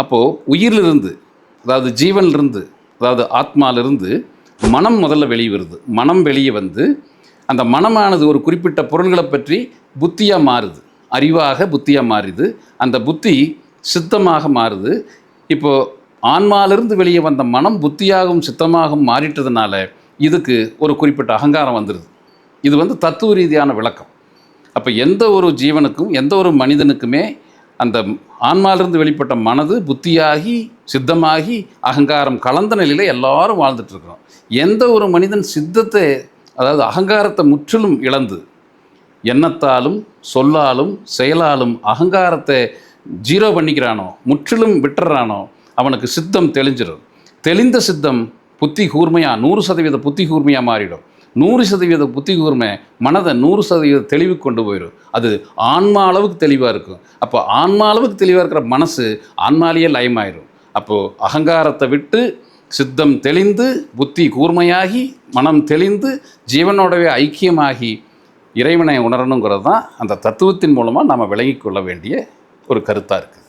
அப்போது உயிரிலிருந்து அதாவது ஜீவன்லேருந்து அதாவது ஆத்மாலிருந்து மனம் முதல்ல வெளியே வருது. மனம் வெளியே வந்து அந்த மனமானது ஒரு குறிப்பிட்ட பொருள்களை பற்றி புத்தியாக மாறுது. அறிவாக புத்தியாக மாறுது. அந்த புத்தி சித்தமாக மாறுது. இப்போது ஆன்மாலிருந்து வெளியே வந்த மனம் புத்தியாகவும் சித்தமாகவும் மாறிட்டதுனால இதுக்கு ஒரு குறிப்பிட்ட அகங்காரம் வந்துடுது இது வந்து தத்துவ ரீதியான விளக்கம். அப்போ எந்த ஒரு ஜீவனுக்கும் எந்த ஒரு மனிதனுக்குமே அந்த ஆன்மாலிருந்து வெளிப்பட்ட மனது புத்தியாகி சித்தமாகி அகங்காரம் கலந்த நிலையில் எல்லாரும் வாழ்ந்துட்டுருக்கிறோம். எந்த ஒரு மனிதன் சித்தத்தை அதாவது அகங்காரத்தை முற்றிலும் இழந்து எண்ணத்தாலும் சொல்லாலும் செயலாலும் அகங்காரத்தை ஜீரோ பண்ணிக்கிறானோ முற்றிலும் விட்டுறானோ அவனுக்கு சித்தம் தெளிஞ்சிடும் தெளிந்த சித்தம் புத்தி கூர்மையாக நூறு சதவீத புத்தி கூர்மையாக மாறிடும். நூறு சதவீத புத்தி கூர்மை மனதை நூறு சதவீத தெளிவுக்கு கொண்டு போயிடும் அது ஆன்மா அளவுக்கு தெளிவாக இருக்கும். அப்போ ஆன்மா அளவுக்கு தெளிவாக இருக்கிற மனசு ஆன்மாலேயே லயமாயிரும். அப்போது அகங்காரத்தை விட்டு சித்தம் தெளிந்து புத்தி கூர்மையாகி மனம் தெளிந்து ஜீவனோடவே ஐக்கியமாகி இறைவனை உணரணுங்கிறது தான் அந்த தத்துவத்தின் மூலமாக நாம் விளங்கிக்கொள்ள வேண்டிய ஒரு கருத்தாக இருக்குது.